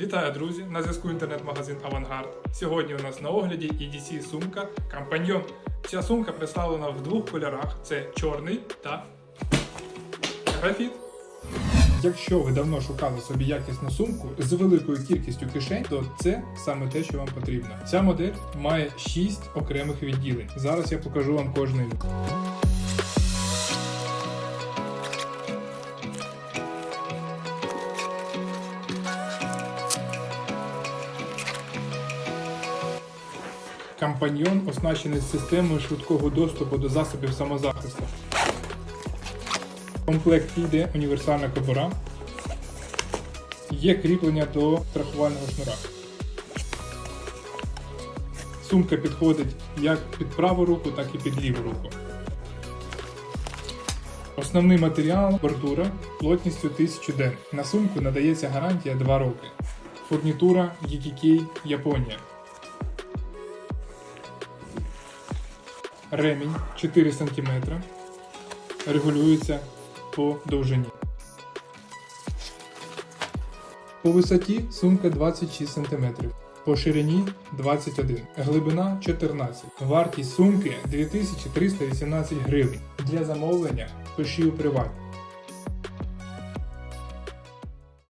Вітаю, друзі! На зв'язку інтернет-магазин Авангард. Сьогодні у нас на огляді EDC сумка Компаньйон. Ця сумка представлена в двох кольорах: це чорний та графіт. Якщо ви давно шукали собі якісну сумку з великою кількістю кишень, то це саме те, що вам потрібно. Ця модель має 6 окремих відділень. Зараз я покажу вам кожне. Компаньйон оснащений системою швидкого доступу до засобів самозахисту. Комплект йде універсальна кобура. Є кріплення до страхувального шнура. Сумка підходить як під праву руку, так і під ліву руку. Основний матеріал бордура плотністю 1000 ден. На сумку надається гарантія 2 роки. Фурнітура YKK Японія. Ремінь 4 см. Регулюється по довжині. По висоті сумка 26 см. По ширині 21, глибина 14. Вартість сумки 2318 гривень. Для замовлення пиши у приват.